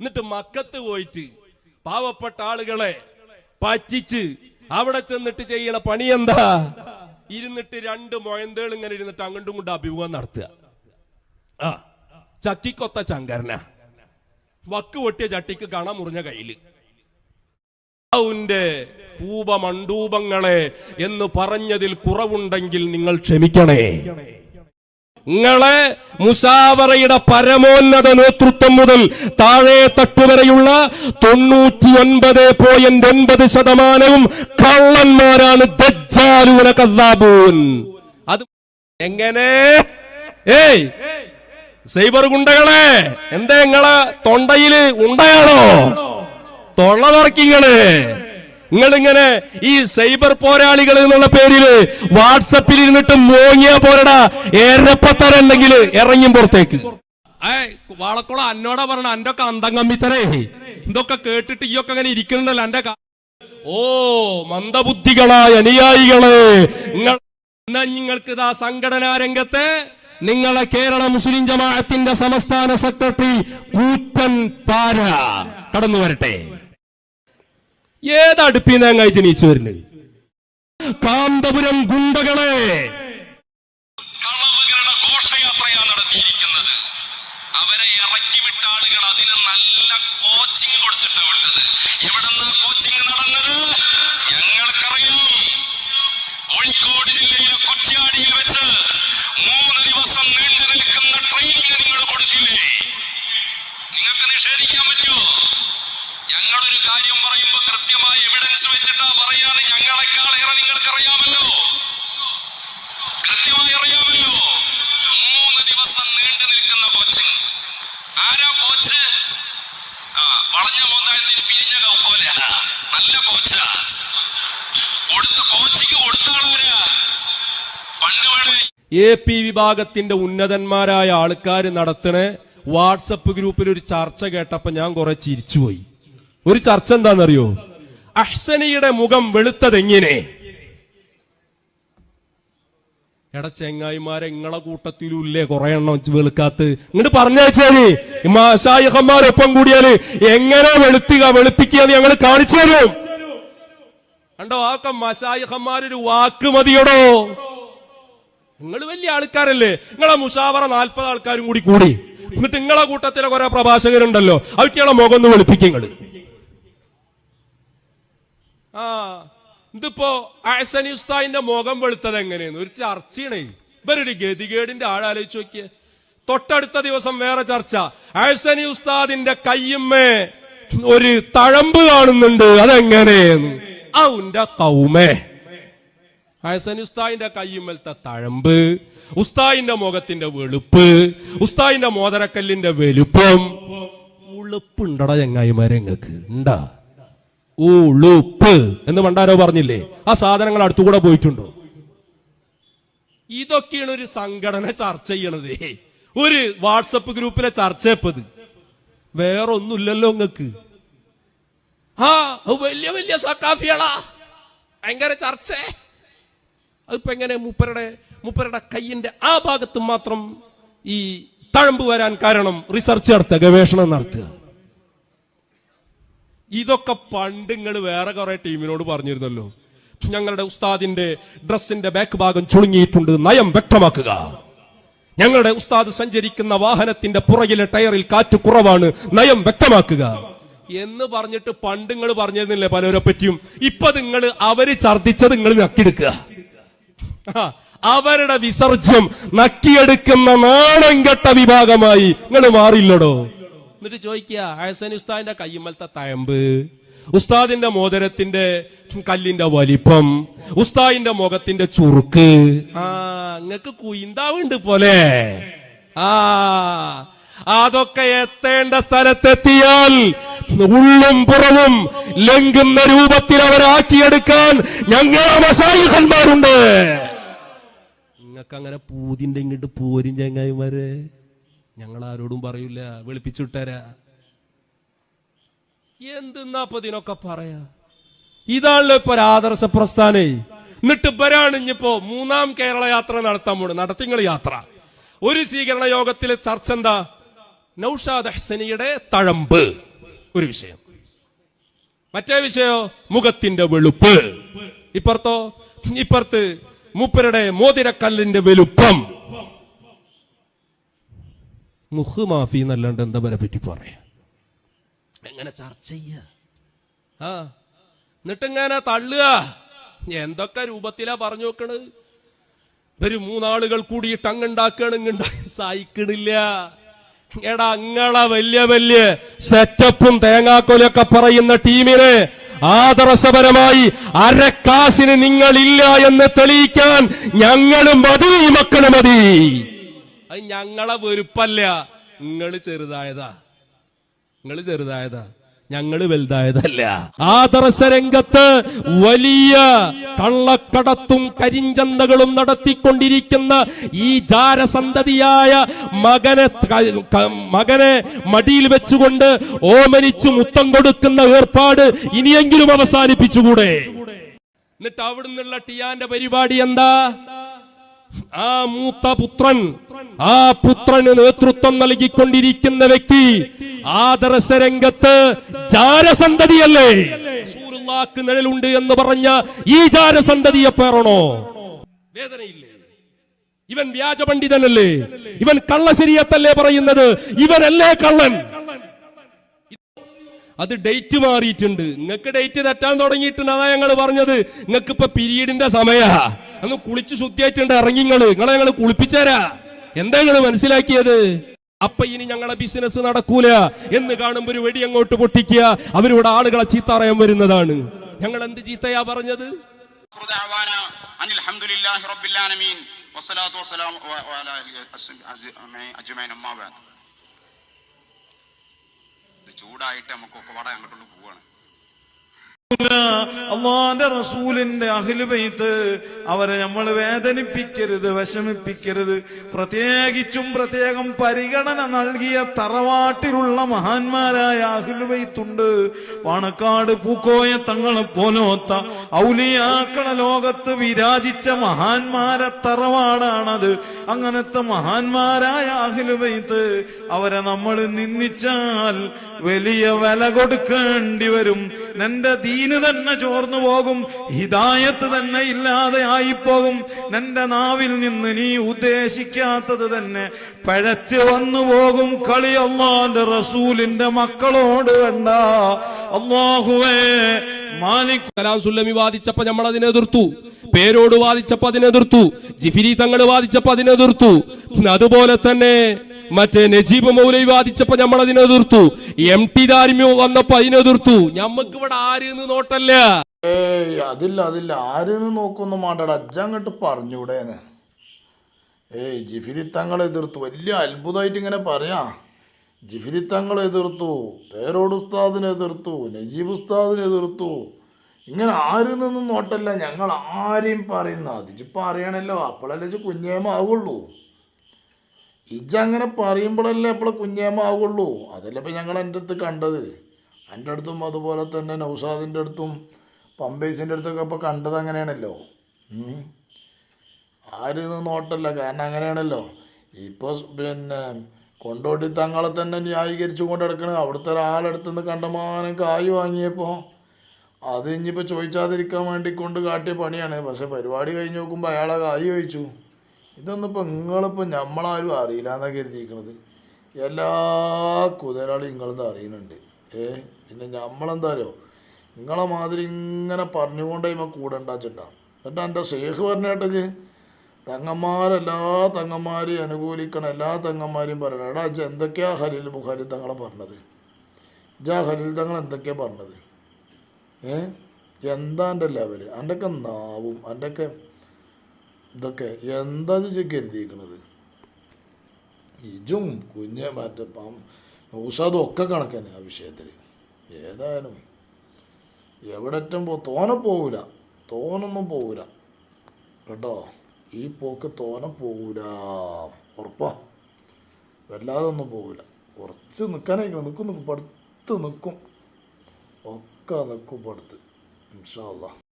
എന്നിട്ട് മക്കത്ത് പോയിട്ട് പാവപ്പെട്ട ആളുകളെ പറ്റിച്ച് അവിടെ ചെന്നിട്ട് ചെയ്യണ പണി എന്താ? ഇരുന്നിട്ട് രണ്ട് മൊയന്തേൾ ഇങ്ങനെ ഇരുന്നിട്ട് അങ്ങോട്ടും കൊണ്ട് അഭിമുഖം നടത്തുക. ആ ചക്കിക്കൊത്ത ചങ്കരന വക്ക് പൊട്ടിയ ചട്ടിക്ക് കണ മുറിഞ്ഞ കയ്യിൽ. ന്റെ പൂപമണ്ടൂപങ്ങളെ എന്ന് പറഞ്ഞതിൽ കുറവുണ്ടെങ്കിൽ നിങ്ങൾ ക്ഷമിക്കണേ. നിങ്ങളെ മുസാവറയുടെ പരമോന്നത നേതൃത്വം മുതൽ താഴെ തട്ടുവരെയുള്ള തൊണ്ണൂറ്റി ഒൻപത് പോയിന്റ് ഒൻപത് ശതമാനവും കള്ളന്മാരാണ് അത് എങ്ങനെ? ഏയ് സൈബർ ഗുണ്ടകളെ എന്താ നിങ്ങളെ തൊണ്ടയിൽ ഉണ്ടയാണോ? തൊള്ള നിങ്ങളിങ്ങനെ ഈ സൈബർ പോരാളികൾ എന്നുള്ള പേരിൽ വാട്സപ്പിൽ ഇരുന്നിട്ട് മോങ്ങിയ പോരടാ. ഏരപ്പത്തരുണ്ടെങ്കിൽ ഇറങ്ങും പുറത്തേക്ക്. വാളക്കുളം അന്നോടാ പറഞ്ഞ അന്റെ ഒക്കെ അന്തം കമ്മിത്തരേ. ഇതൊക്കെ കേട്ടിട്ട് ഈ ഒക്കെ അങ്ങനെ ഇരിക്കുന്നുണ്ടല്ലോ എന്റെ ഓ മന്ദബുദ്ധികളായ അനുയായികളെ. നിങ്ങൾ നിങ്ങൾക്ക് ഇതാ സംഘടനാ രംഗത്ത് നിങ്ങളെ കേരള മുസ്ലിം ജമാഅത്തിന്റെ സംസ്ഥാന സെക്രട്ടറി കൂറ്റൻ പാര. കടന്നു വരട്ടെ. ഏതടുപ്പിന്ന് അങ്ങായി ജനിച്ചു വരുന്നത് കാന്തപുരം ഗുണ്ടകളെ. അവരെ ആളുകൾ അതിന് നല്ല ഞങ്ങൾക്കറിയാം. ജില്ലയിലെ വെച്ച് ദിവസം നിൽക്കുന്ന നിങ്ങൾ നിങ്ങൾക്ക് നിഷേധിക്കാൻ പറ്റുമോ? ഞങ്ങളൊരു കാര്യം പറയുമ്പോ കൃത്യമായി എവിഡൻസ് വെച്ചിട്ടാ പറയാണ്. ഞങ്ങളെക്കാളേറെ നിങ്ങൾക്കറിയാമല്ലോ. കൃത്യമായി അറിയാമല്ലോ. മൂന്ന് ദിവസം നീണ്ടു നിൽക്കുന്ന കോച്ചിങ് ആരാ കോച്ച്? വളഞ്ഞ മോന്തായത്തിന് പിരിഞ്ഞ കൗക്കോല നല്ല കോച്ചാ. കൊടുത്ത കോച്ചിക്ക് കൊടുത്താളാരാ പണ്ട് വേണേ എ പി വിഭാഗത്തിന്റെ ഉന്നതന്മാരായ ആൾക്കാർ നടത്തണ വാട്സപ്പ് ഗ്രൂപ്പിൽ ഒരു ചർച്ച കേട്ടപ്പോ ഞാൻ കുറെ ചിരിച്ചുപോയി. ഒരു ചർച്ച എന്താണെന്നറിയോ? അഹ്സനിയുടെ മുഖം വെളുത്തതെങ്ങനെ? എടാ ചെങ്ങായിമാരെ ഇങ്ങളെ കൂട്ടത്തിലും ഇല്ലേ കുറെ എണ്ണം വെളുക്കാത്ത്? ഇങ്ങോട്ട് പറഞ്ഞേച്ചാൽ ഷായിഹന്മാരൊപ്പം കൂടിയാൽ എങ്ങനെ വെളുത്തുക വെളുപ്പിക്കുക ഞങ്ങൾ കാണിച്ചു തരും. കണ്ടോ ആക്കം മഷായിഹന്മാരൊരു വാക്ക് മതിയടോ? നിങ്ങൾ വലിയ ആൾക്കാരല്ലേ. നിങ്ങളെ മുഷാവറ നാൽപ്പത് ആൾക്കാരും കൂടി കൂടി. എന്നിട്ട് നിങ്ങളെ കൂട്ടത്തിലെ കുറെ പ്രഭാഷകരുണ്ടല്ലോ. അവറ്റകളെ മുഖം ഒന്ന് വെളുപ്പിക്കുങ്ങൾ ആ ഇതിപ്പോ ആസനി ഉസ്താദിന്റെ മുഖം വെളുത്തത് എങ്ങനെയെന്ന്? ഒരു ചർച്ചയാണേ. ഇവരൊരു ഗതികേടിന്റെ ആളാലോചിച്ച് നോക്കിയേ. തൊട്ടടുത്ത ദിവസം വേറെ ചർച്ച. ആസനി ഉസ്താദിന്റെ കയ്യമ്മേ ഒരു തഴമ്പ് കാണുന്നുണ്ട്. അതെങ്ങനെയെന്ന്? ഔന്റെ കൗമേ. ഹസൻ ഉസ്താദിന്റെ കയ്യുമ്മലത്തെ തഴമ്പ് ഉസ്താദിന്റെ മുഖത്തിന്റെ വെളുപ്പ് ഉസ്താദിന്റെ മോദരക്കല്ലിന്റെ വലുപ്പം. ഉളുപ്പുണ്ടടാ ചങ്ങായിമാരെ നിങ്ങൾക്ക് ഉണ്ടാ ഉളുപ്പ് എന്ന് പണ്ടാരോ പറഞ്ഞില്ലേ? ആ സാധനങ്ങൾ അടുത്തുകൂടെ പോയിട്ടുണ്ടോ? ഇതൊക്കെയാണ് ഒരു സംഘടന ചർച്ച ചെയ്യണത്. ഒരു വാട്സപ്പ് ഗ്രൂപ്പിലെ ചർച്ച ഇപ്പത് വേറൊന്നുമില്ലല്ലോ നിങ്ങക്ക് ആ വലിയ വലിയ സക്കാഫിയാളാ ഭയങ്കര ചർച്ച. അതിപ്പോ എങ്ങനെ മൂപ്പരുടെ മൂപ്പരുടെ കയ്യിന്റെ ആ ഭാഗത്ത് മാത്രം ഈ തഴമ്പ് വരാൻ കാരണം റിസർച്ച് നടത്തുക ഗവേഷണം നടത്തുക? ഇതൊക്കെ പണ്ട് നിങ്ങൾ വേറെ കുറെ ടീമിനോട് പറഞ്ഞിരുന്നല്ലോ. ഞങ്ങളുടെ ഉസ്താദിന്റെ ഡ്രസ്സിന്റെ ബാക്ക് ഭാഗം ചുളുങ്ങിയിട്ടുണ്ട് നയം വ്യക്തമാക്കുക. ഞങ്ങളുടെ ഉസ്താദ് സഞ്ചരിക്കുന്ന വാഹനത്തിന്റെ പുറകിലെ ടയറിൽ കാറ്റ് കുറവാണ് നയം വ്യക്തമാക്കുക. എന്ന് പറഞ്ഞിട്ട് പണ്ട് നിങ്ങൾ പറഞ്ഞിരുന്നില്ലേ പലരെ പറ്റിയും? ഇപ്പൊ നിങ്ങൾ അവർ ഛർദിച്ചത് നിങ്ങൾ നക്കിയെടുക്കുക. അവരുടെ വിസർജ്യം നക്കിയെടുക്കുന്ന നാണം കെട്ട വിഭാഗമായി നിങ്ങൾ മാറില്ലടോ എന്നിട്ട് ചോദിക്കുക ഹസൻ ഉസ്താദിന്റെ കയ്യുമ്മലത്തെ തയമ്പ് ഉസ്താദിന്റെ മോതിരത്തിന്റെ കല്ലിന്റെ വലിപ്പം ഉസ്താദിന്റെ മുഖത്തിന്റെ ചുറുക്ക്. ആ നിങ്ങക്ക് കുയിന്താവുണ്ട് പോലെ. ആ അതൊക്കെ എത്തേണ്ട സ്ഥലത്തെത്തിയാൽ ഉള്ളും പുറവും ലംഘുന്ന രൂപത്തിൽ അവരാക്കിയെടുക്കാൻ ഞങ്ങളെ മസായിഹന്മാരുണ്ട്. നിങ്ങൾക്ക് അങ്ങനെ പൂതിന്റെ ഇങ്ങോട്ട് പോരും ചങ്ങായിമാരെ. ഞങ്ങൾ ആരോടും പറയൂല വെളുപ്പിച്ചു വിട്ടരാ. എന്തെന്നാ അപ്പൊ പറയാ? ഇതാണല്ലോ ഇപ്പൊ ആദർശ പ്രസ്ഥാനേ. എന്നിട്ട് ഇവരാണ് മൂന്നാം കേരള യാത്ര നടത്താൻ പോണ് നടത്തിങ്ങൾ യാത്ര. ഒരു സ്വീകരണ യോഗത്തിലെ ചർച്ച എന്താ? നൌഷാദ് ഹസനിയുടെ തഴമ്പ്. ഒരു വിഷയം. മറ്റേ വിഷയോ? മുഖത്തിന്റെ വെളുപ്പ്. ഇപ്പുറത്തോ? ഇപ്പുറത്ത് മൂപ്പരുടെ മോതിരക്കല്ലിന്റെ വലുപ്പം മുഹ് മാഫി എന്നല്ലാണ്ട് എന്താ വരെ പറ്റി പറയാ? എങ്ങനെ ചർച്ച ചെയ്യ? ആ എന്നിട്ടിങ്ങനെ തള്ളുക? എന്തൊക്കെ രൂപത്തിലാ പറഞ്ഞു നോക്കണത്? ഇവർ മൂന്നാളുകൾ കൂടിയിട്ട് അങ്ങുണ്ടാക്കുകയാണ് ഇങ്ങുണ്ടാക്കി സഹിക്കണില്ല. എടാ അങ്ങളെ വലിയ വലിയ സെറ്റപ്പും തേങ്ങാക്കൊലൊക്കെ പറയുന്ന ടീമിന് ആദർശപരമായി അരക്കാസിന് നിങ്ങളില്ല എന്ന് തെളിയിക്കാൻ ഞങ്ങളും മതി മക്കൾ മതി. അത് ഞങ്ങളെ വെറുപ്പല്ല. നിങ്ങൾ ചെറുതായതാ. നിങ്ങൾ ചെറുതായതാ. ഞങ്ങൾ വലുതായതല്ല. ആദർശ രംഗത്ത് വലിയ കള്ളക്കടത്തും കരിഞ്ചന്തകളും നടത്തിക്കൊണ്ടിരിക്കുന്ന ഈ ജാരസന്തതിയായ മകനെ മകനെ മടിയിൽ വെച്ചുകൊണ്ട് ഓമനിച്ചു മുത്തം കൊടുക്കുന്ന ഏർപ്പാട് ഇനിയെങ്കിലും അവസാനിപ്പിച്ചുകൂടെ? എന്നിട്ട് അവിടുന്നുള്ള ടിയാന്റെ പരിപാടി എന്താ? ആ മൂത്ത പുത്രൻ ആ പുത്രന് നേതൃത്വം നൽകിക്കൊണ്ടിരിക്കുന്ന വ്യക്തി ആദർശ രംഗത്ത് ജാരസന്തതിയല്ലേ നിഴലുണ്ട് എന്ന് പറഞ്ഞ ഈ ജാരസന്തതിയെ പേറണോ? വേദനയില്ലേ? ഇവൻ വ്യാജ പണ്ഡിതനല്ലേ ഇവൻ കള്ളശരിയത്തല്ലേ പറയുന്നത്? ഇവനല്ലേ കള്ളൻ? അത് ഡേറ്റ് മാറിയിട്ടുണ്ട്. നിങ്ങൾക്ക് ഡേറ്റ് തെറ്റാൻ തുടങ്ങിയിട്ടുണ്ട് അതാ ഞങ്ങൾ പറഞ്ഞത്. നിങ്ങൾക്ക് ഇപ്പൊ പീരീഡിന്റെ സമയാ. അന്ന് കുളിച്ച് ശുദ്ധിയായിട്ടുണ്ട്. ഇറങ്ങിങ്ങൾ നിങ്ങളെ ഞങ്ങൾ കുളിപ്പിച്ചേരാ. എന്താ മനസ്സിലാക്കിയത്? അപ്പൊ ഇനി ഞങ്ങളെ ബിസിനസ് നടക്കൂല എന്ന് കാണുമ്പോ ഒരു വെടി അങ്ങോട്ട് പൊട്ടിക്കുക അവരോട് ആളുകളെ ചീത്തറയാൻ വരുന്നതാണ്. ഞങ്ങൾ എന്ത് ചീത്തയാ പറഞ്ഞത്? ചൂടായിട്ട് നമുക്കൊക്കെ വട അങ്ങോട്ടുള്ള പോവാണ്. അള്ളാന്റെ റസൂലിന്റെ അഖിലുബൈത്ത് അവരെ നമ്മൾ വേദനിപ്പിക്കരുത് വിഷമിപ്പിക്കരുത്. പ്രത്യേകിച്ചും പ്രത്യേകം പരിഗണന നൽകിയ തറവാട്ടിലുള്ള മഹാന്മാരായ അഖിലുബൈത്തുണ്ട് പാണക്കാട് പൂക്കോയ തങ്ങളെ പോലോത്ത ഔലിയാക്കള ലോകത്ത് വിരാജിച്ച മഹാന്മാരെ തറവാടാണത്. അങ്ങനത്തെ മഹാന്മാരായ അഖിലുബൈത്ത് അവരെ നമ്മൾ നിന്ദിച്ചാൽ വലിയ വില കൊടുക്കേണ്ടി വരും. നിന്റെ ദീന് തന്നെ ചോർന്നു പോകും ഹിതായത്ത് തന്നെ ഇല്ലാതെ ആയിപ്പോകും. നിന്റെ നാവിൽ നിന്ന് നീ ഉദ്ദേശിക്കാത്തത് തന്നെ പഴച്ച് വന്നു പോകും. കളി അള്ളാന്റെ റസൂലിന്റെ മക്കളോട് വേണ്ട അള്ളാഹുവേ മാലിക് കലാം സുല്ലമി വാദിച്ചപ്പോ നമ്മൾ അതിനെ എതിർത്തു. പേരോട് വാദിച്ചപ്പോ അതിനെ എതിർത്തു. ജിഫിരി തങ്ങൾ വാദിച്ചപ്പോ അതിനെ എതിർത്തു. അതുപോലെ തന്നെ മറ്റേ നജീബ് മൗലൈ വാദിച്ചപ്പോ നമ്മൾ അതിനെ എതിർത്തു. എം ടി ദാരിമ്യോ വന്നപ്പോ അതിനെ എതിർത്തു. ഞമ്മക്ക് ഇവിടെ ആരെന്ന് നോട്ടല്ല. ഏയ് അതില്ല അതില്ല. ആരെന്ന് നോക്കൊന്നും വേണ്ടടാ അജ്ജങ്ങട്ട് പറഞ്ഞൂടേന്ന്. ഏയ് ജിഫിരി തങ്ങൾ എതിർത്തു. വലിയ അത്ഭുതമായിട്ട് ഇങ്ങനെ പറയാ. ജിഫിരി തങ്ങളെ എതിർത്തു പേരോട് ഉസ്താദിനെ എതിർത്തു നജീബ് ഉസ്താദിനെ എതിർത്തു. ഇങ്ങനെ ആരിൽ നിന്നും നോട്ടല്ല ഞങ്ങൾ ആരെയും പറയുന്ന അതിച്ചിപ്പോൾ അറിയണല്ലോ അപ്പോഴല്ലേ കുഞ്ഞേമ ആവുള്ളൂ ഇജ്ജങ്ങനെ പറയുമ്പോഴല്ലേ അപ്പോൾ കുഞ്ഞേമ ആവുള്ളൂ അതല്ലേ ഇപ്പം ഞങ്ങൾ എന്റെ അടുത്ത് കണ്ടത്. എന്റെ അടുത്തും അതുപോലെ തന്നെ നൗസാദിന്റെ അടുത്തും പമ്പേസിന്റെ അടുത്തൊക്കെ ഇപ്പോൾ കണ്ടത് അങ്ങനെയാണല്ലോ. ആരും നോട്ടല്ല കാരണം അങ്ങനെയാണല്ലോ. ഇപ്പോൾ പിന്നെ കൊണ്ടോട്ടി തങ്ങളെ തന്നെ ന്യായീകരിച്ചു കൊണ്ട് കിടക്കണ അവിടുത്തെ ഒരാളെടുത്ത് നിന്ന് കണ്ടമാനം കായ് വാങ്ങിയപ്പോൾ അത് ഇനിയിപ്പോൾ ചോദിച്ചാതിരിക്കാൻ വേണ്ടി കൊണ്ട് കാട്ടിയ പണിയാണ്. പക്ഷെ പരിപാടി കഴിഞ്ഞ് നോക്കുമ്പോൾ അയാളെ കായ് ചോദിച്ചു. ഇതൊന്നും ഇപ്പോൾ നിങ്ങളിപ്പോൾ നമ്മളാരും അറിയില്ല എന്നാണ് കരുതിയിരിക്കുന്നത് എല്ലാ കുതിരാളും നിങ്ങളത് അറിയുന്നുണ്ട്. ഏ പിന്നെ നമ്മളെന്താ അറിയോ? നിങ്ങളെ മാതിരി ഇങ്ങനെ പറഞ്ഞുകൊണ്ട് ഇമ്മ കൂടെ ഉണ്ടാച്ചിട്ടാ. എന്നിട്ട് എന്റെ ഷേഖ് പറഞ്ഞേട്ടത് തങ്ങന്മാരെല്ലാ തങ്ങന്മാരെയും അനുകൂലിക്കണം എല്ലാ തങ്ങന്മാരെയും പറയണം. എടാ എന്തൊക്കെയാ ഹലീൽ ബുഖാരി തങ്ങളെ പറഞ്ഞത്? ജാ ഹലിൽ തങ്ങൾ എന്തൊക്കെയാ പറഞ്ഞത്? ഏ? എന്താ എന്റെ ലെവൽ? എന്റെയൊക്കെ നാവും എന്റെയൊക്കെ ഇതൊക്കെ എന്താ ചോദിച്ചു കരുതിയിരിക്കുന്നത് ഇജും കുഞ്ഞ് മറ്റേ പാം ഊഷാദും ഒക്കെ കണക്കന്നെ ആ വിഷയത്തിൽ ഏതായാലും എവിടെറ്റം പോ തോനെ പോകൂല തോനൊന്നും പോകൂല കേട്ടോ? ഈ പോക്ക് തോനെ പോകൂല ഉറപ്പാ. വല്ലാതെ ഒന്നും പോകൂല കുറച്ച് നിൽക്കാനായിരിക്കണം നിൽക്കും നിൽക്കും പടുത്ത് നിൽക്കും ഒക്കെ നിൽക്കും പടുത്ത് ഇൻഷാല്ല